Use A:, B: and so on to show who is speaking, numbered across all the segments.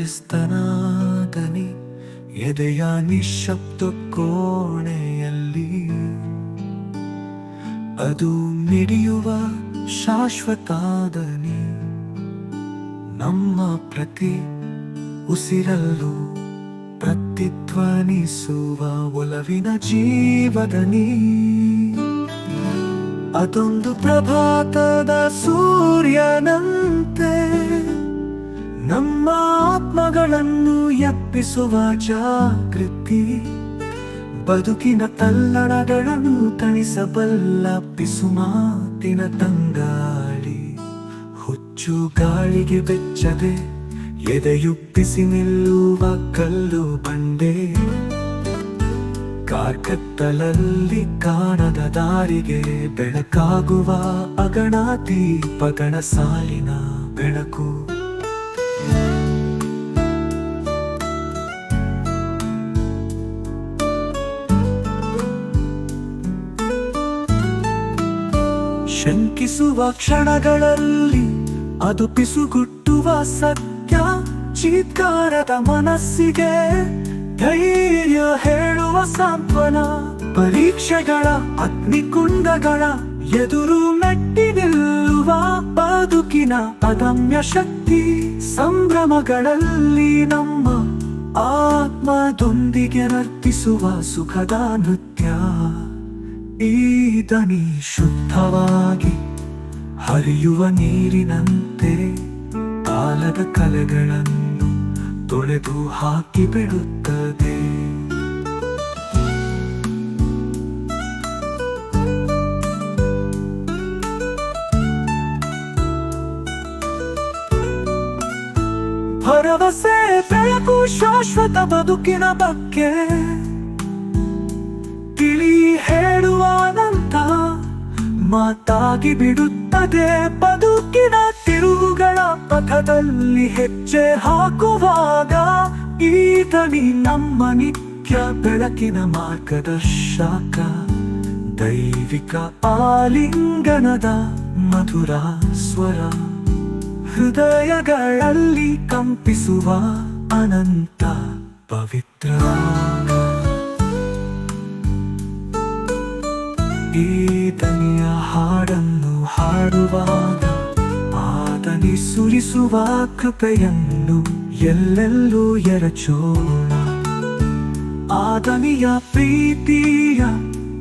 A: ದನಿ ಅದೆ ಕ್ರಿಸ್ತನಾದನಿ ಎದೆಯ ನಿಶಬ್ದ ಕೋಣೆಯಲ್ಲಿ. ಅದು ಮಿಡಿಯುವ ಶಾಶ್ವತಾದನಿ, ನಮ್ಮ ಪ್ರತಿ ಉಸಿರಲ್ಲೂ ಪ್ರತಿಧ್ವನಿಸುವ ಒಲವಿನ ಜೀವದನಿ. ಅದೊಂದು ಪ್ರಭಾತದ ಸೂರ್ಯನಂತೆ, ನಮ್ಮ ಆತ್ಮಗಳನ್ನು ಎಪ್ಪಿಸುವ ಜಾಗೃತಿ, ಬದುಕಿನ ತಲ್ಲಣಗಳನ್ನು ತಣಿಸಬಲ್ಲ ಪಿಸುಮಾತಿನ ತಂಗಾಳಿ. ಹುಚ್ಚು ಗಾಳಿಗೆ ಬೆಚ್ಚದೆ, ಎದೆಯುಪ್ಪಿಸಿ ನಿಲ್ಲುವ ಕಲ್ಲು ಬಂಡೆ. ಕಾರ್ಕತ್ತಲಲ್ಲಿ ಕಾಣದ ದಾರಿಗೆ ಬೆಳಕಾಗುವ ಅಗಣ ದೀಪಗಣ ಸಾಲಿನ ಬೆಳಕು. ಶಂಕಿಸುವ ಕ್ಷಣಗಳಲ್ಲಿ ಅದು ಪಿಸುಗುಟ್ಟುವ ಸತ್ಯ. ಚೀತ್ಕಾರದ ಮನಸ್ಸಿಗೆ ಧೈರ್ಯ ಹೇಳುವ ಸಾಂತ್ವನ. ಪರೀಕ್ಷೆಗಳ ಅಗ್ನಿಕುಂಡಗಳ ಎದುರು ಮೆಟ್ಟಿ ನಿಲ್ಲುವ ಬದುಕಿನ ಅದಮ್ಯ ಶಕ್ತಿ. ಸಂಭ್ರಮಗಳಲ್ಲಿ ನಮ್ಮ ಆತ್ಮದೊಂದಿಗೆ ನರ್ತಿಸುವ ಸುಖದ ನೃತ್ಯ. ಈ ದನಿ ಶುದ್ಧವಾಗಿ ಹರಿಯುವ ನೀರಿನಂತೆ ಕಾಲದ ಕಲೆಗಳನ್ನು ತೊಳೆದು ಹಾಕಿ ಬಿಡುತ್ತದೆ. ಭರವಸೆ, ಬೆಳಕು, ಶಾಶ್ವತ ಬದುಕಿನ ಬಗ್ಗೆ ತಿಳಿ ಹೇಳುವ ಮಾತಾಗಿ ಮಾತಾಗಿ ಬಿಡುತ್ತದೆ ಬದುಕಿನ ತಿರುವುಗಳ ಪಥದಲ್ಲಿ ಹೆಜ್ಜೆ ಹಾಕುವಾಗ ಈ ದನಿ ನಮ್ಮ ನಿತ್ಯ ಬೆಳಕಿನ ಮಾರ್ಗದರ್ಶಕ ದೈವಿಕ ಆಲಿಂಗನದ ಮಧುರ ಸ್ವರ. ಹೃದಯಗಳಲ್ಲಿ ಕಂಪಿಸುವ ಅನಂತ ಪವಿತ್ರ ಈ ದನಿಯ ಹಾಡನ್ನು ಹಾಡುವಾಗ ಆತನಿ ಸುರಿಸುವ ಕೃಪೆಯನ್ನು ಎಲ್ಲೆಲ್ಲೂ ಎರಚೋಣ. ಆತನಿಯ ಪ್ರೀತಿಯ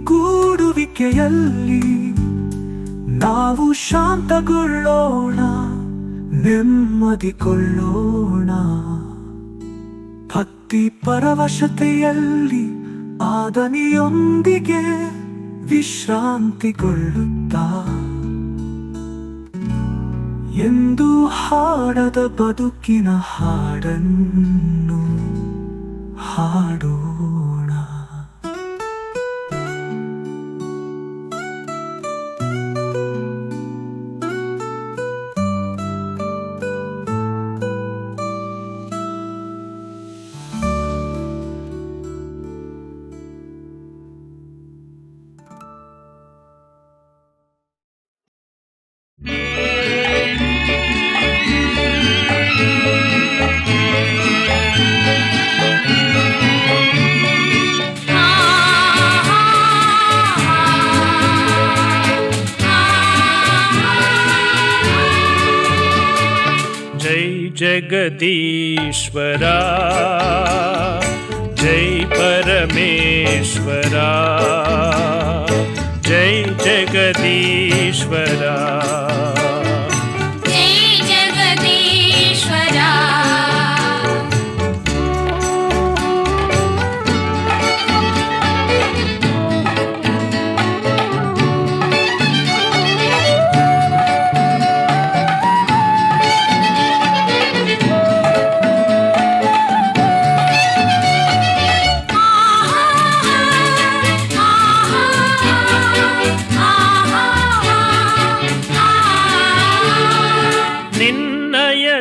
A: ಕೂಡುವಿಕೆಯಲ್ಲಿ ನಾವು ಶಾಂತಗೊಳ್ಳೋಣ ನೆಮ್ಮದಿಕೊಳ್ಳೋಣ ಭಕ್ತಿ ಪರವಶತೆಯಲ್ಲಿ ಆದನಿಯೊಂದಿಗೆ ವಿಶ್ರಾಂತಿಗೊಳ್ಳುತ್ತಾ ಎಂದು ಹಾಡದ ಬದುಕಿನ ಹಾಡನ್ನು ಹಾಡೋಣ
B: जगदीश्वरा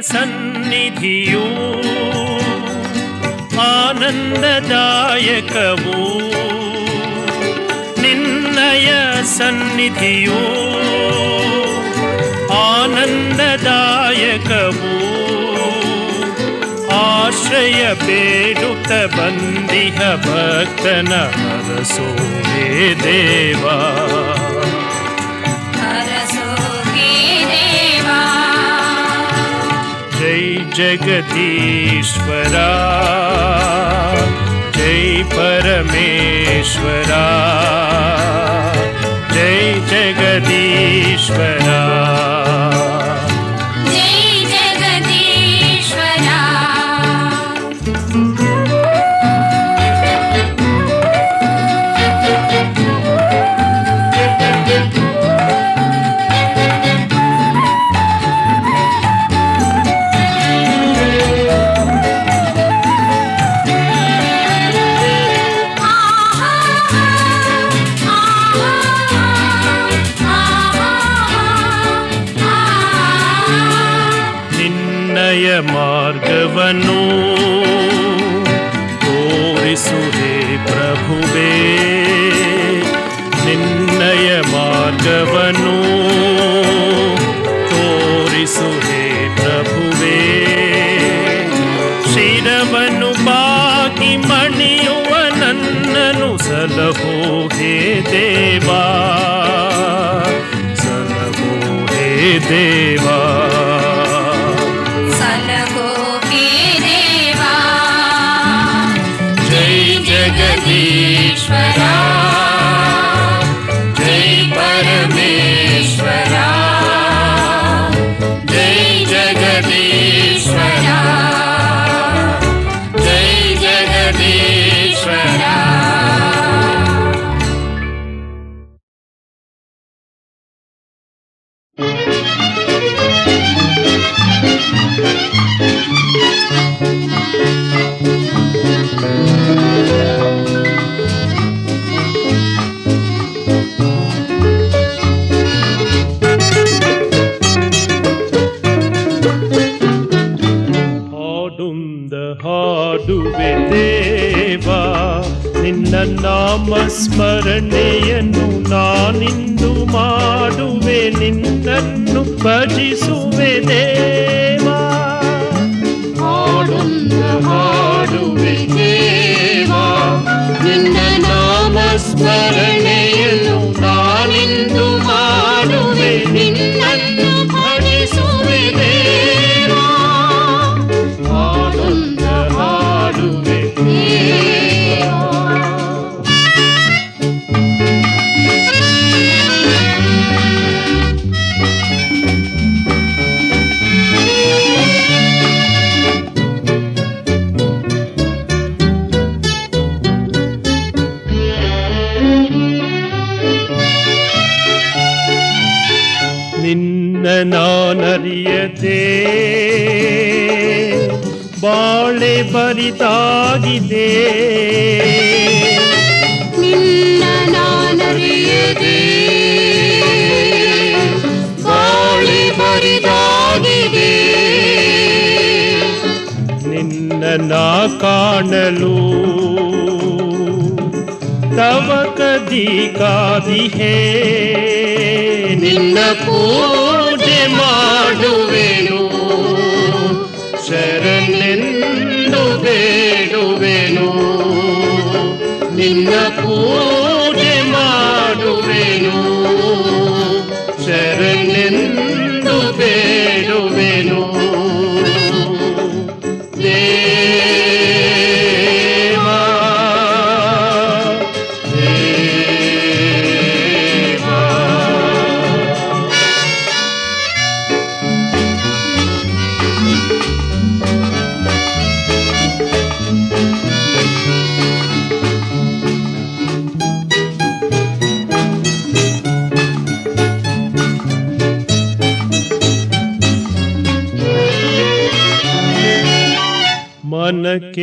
B: सन्निधियो।
C: आनन्ददायकवो। निन्नय सन्निधियो।
B: आनन्ददायकवो। आश्रय हे देवा। जगदीश्वरा जय
C: परमेश्वरा जय
B: जगदीश्वरा ಮಾರ್ಗವನ್ನು ತೋರಿಸುವೆ ಪ್ರಭುವೇ. ನಿನ್ನಯ ಮಾರ್ಗವನ್ನು ತೋರಿಸುವೆ ಪ್ರಭುವೇ. ಶಿರವನ್ನು ಬಾಕಿ ಮಣಿಯುವ ನನ್ನನು ಸಲಹೋ ದೇವಾ. ಸಲಹೋ ದೇವಾ. ಹಾಡುಂದ ನಾನರಿಯದೆ. ಬಾಳೆ ಬರಿತಾಗಿದೆ
C: ನಿನ್ನ ನಾನರಿಯದೆ. ಬಾಳೆ ಬರಿದಾಗಿದೆ.
B: ನಿನ್ನ ನಾ ಕಾಣಲು ತವ ಕದಿ ಕಾದಿಹೇ. ನಿನ್ನ ಪೂಜೆ ಮಾಡುವೆನು? ಶರಣೆಂದು ಬೇಡುವೆನು? ನಿನ್ನ ಪೂಜೆ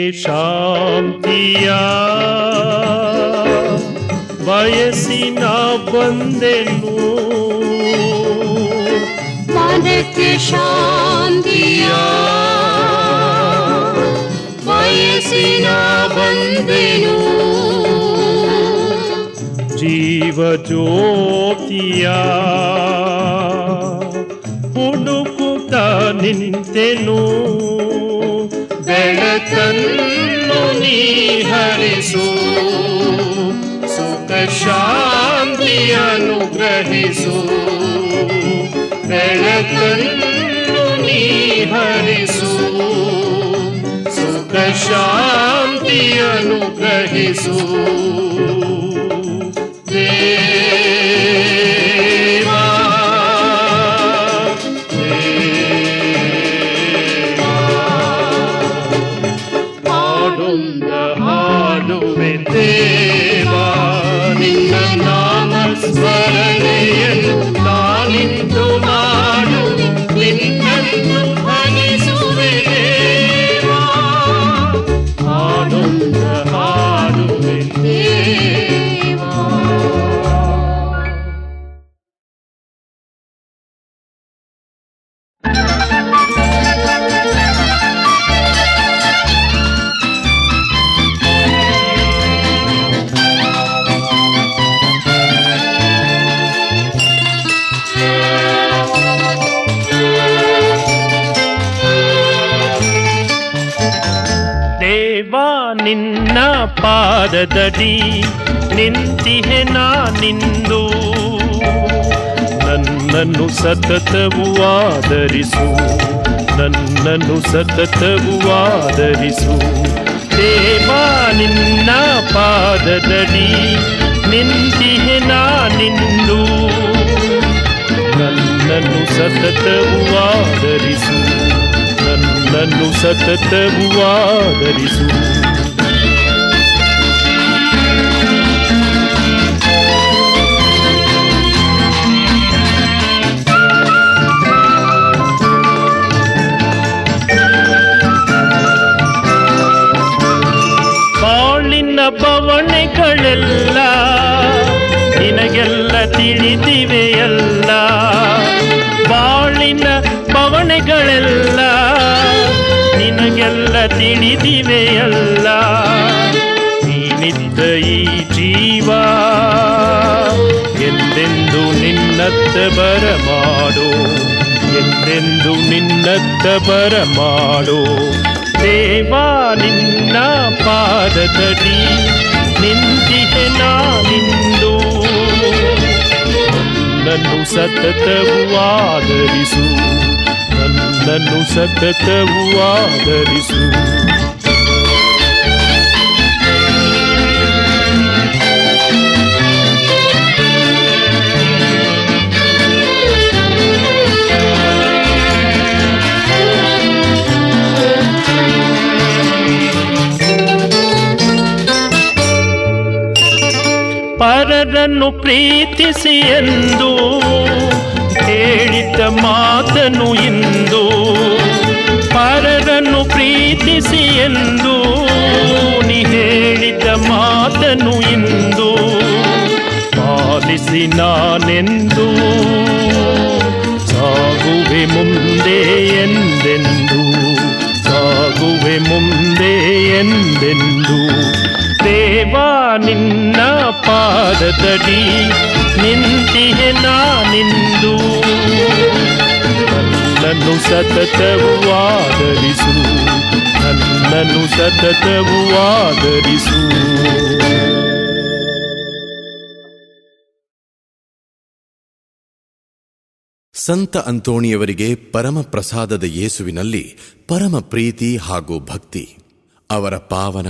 B: ಮನಕ್ಕೆ ಶಾಂತಿಯ ಬಯಸಿನ ಬಂದೆನು
C: ಮನಕ್ಕೆ ಶಾಂತಿಯ ಬಯಸಿನ ಬಂದೆನು
B: ಜೀವ ಜ್ಯೋತಿಯ ನಿಂತೆನು ಬೆಳಕನ್ನು ನೀ ಹರಿಸು. ಸುಖ ಶಾಂತಿ ಅನುಗ್ರಹಿಸು. ಬೆಳಕನ್ನು ನೀ ಹರಿಸು. ಸುಖ ಶಾಂತಿ ಅನುಗ್ರಹಿಸು. ಪಾದದಡಿ ನಿಂತಿಹೆ ನಾನಿಂದು ನನ್ನನ್ನು ಸತತವು ಆದರಿಸು ನನ್ನನ್ನು ಸತತವು ಆದರಿಸು ದೇವಾ ನಿನ್ನ ಪಾದದಡಿ, ನಿಂತಿಹೆ ನಾನಿಂದು ನನ್ನನ್ನು ಸತತವು ಆದರಿಸು ನನ್ನನ್ನು ಸತತವು ಆದರಿಸು ಬವಣೆಗಳೆಲ್ಲ ನಿನಗೆಲ್ಲ ತಿಳಿದಿವೆಯಲ್ಲ ಬಾಳಿನ ಬವಣೆಗಳೆಲ್ಲ ನಿನಗೆಲ್ಲ ತಿಳಿದಿವೆಯಲ್ಲ ನೀನಿದ್ದ ಈ ಜೀವ ಎಂದೆಂದು ನಿನ್ನತ್ತ ಬರಮಾಡು ಎಂದೆಂದು ನಿನ್ನತ್ತ ಬರಮಾಡು ದೇವಾ ನಿನ್ನ ಪಾದದಡಿ ನಿಂತಿಹೆ ನಾನಿಂದು ನನ್ನನ್ನು ಸತತವು ಆದರಿಸು ನನ್ನನ್ನು ಸತತವು ಆದರಿಸು ಪರರನ್ನು ಪ್ರೀತಿಸಿ ಎಂದು ಹೇಳಿದ ಮಾತನು ಇಂದು ಪರರನ್ನು ಪ್ರೀತಿಸಿ ಎಂದು ನೀ ಹೇಳಿದ ಮಾತನು ಇಂದು ಪಾಲಿಸಿ ನಾನೆಂದು ಸಾಗುವೆ ಮುಂದೆ ಎಂದೆಂದು ಸಾಗುವೆ ಮುಂದೆ ಎಂದೆಂದು ದೇವಾ, ನಿನ್ನ ಪಾದದಡಿ ನಿಂತಿಹೆ ನಾನಿಂದು. ನನ್ನನ್ನು ಸತತವು ಆದರಿಸು ನನ್ನನ್ನು ಸತತವು ಆದರಿಸು
D: ಸಂತ ಅಂತೋಣಿಯವರಿಗೆ ಪರಮ ಪ್ರಸಾದದ ಯೇಸುವಿನಲ್ಲಿ ಪರಮ ಪ್ರೀತಿ ಹಾಗೂ ಭಕ್ತಿ, ಅವರ ಪಾವನ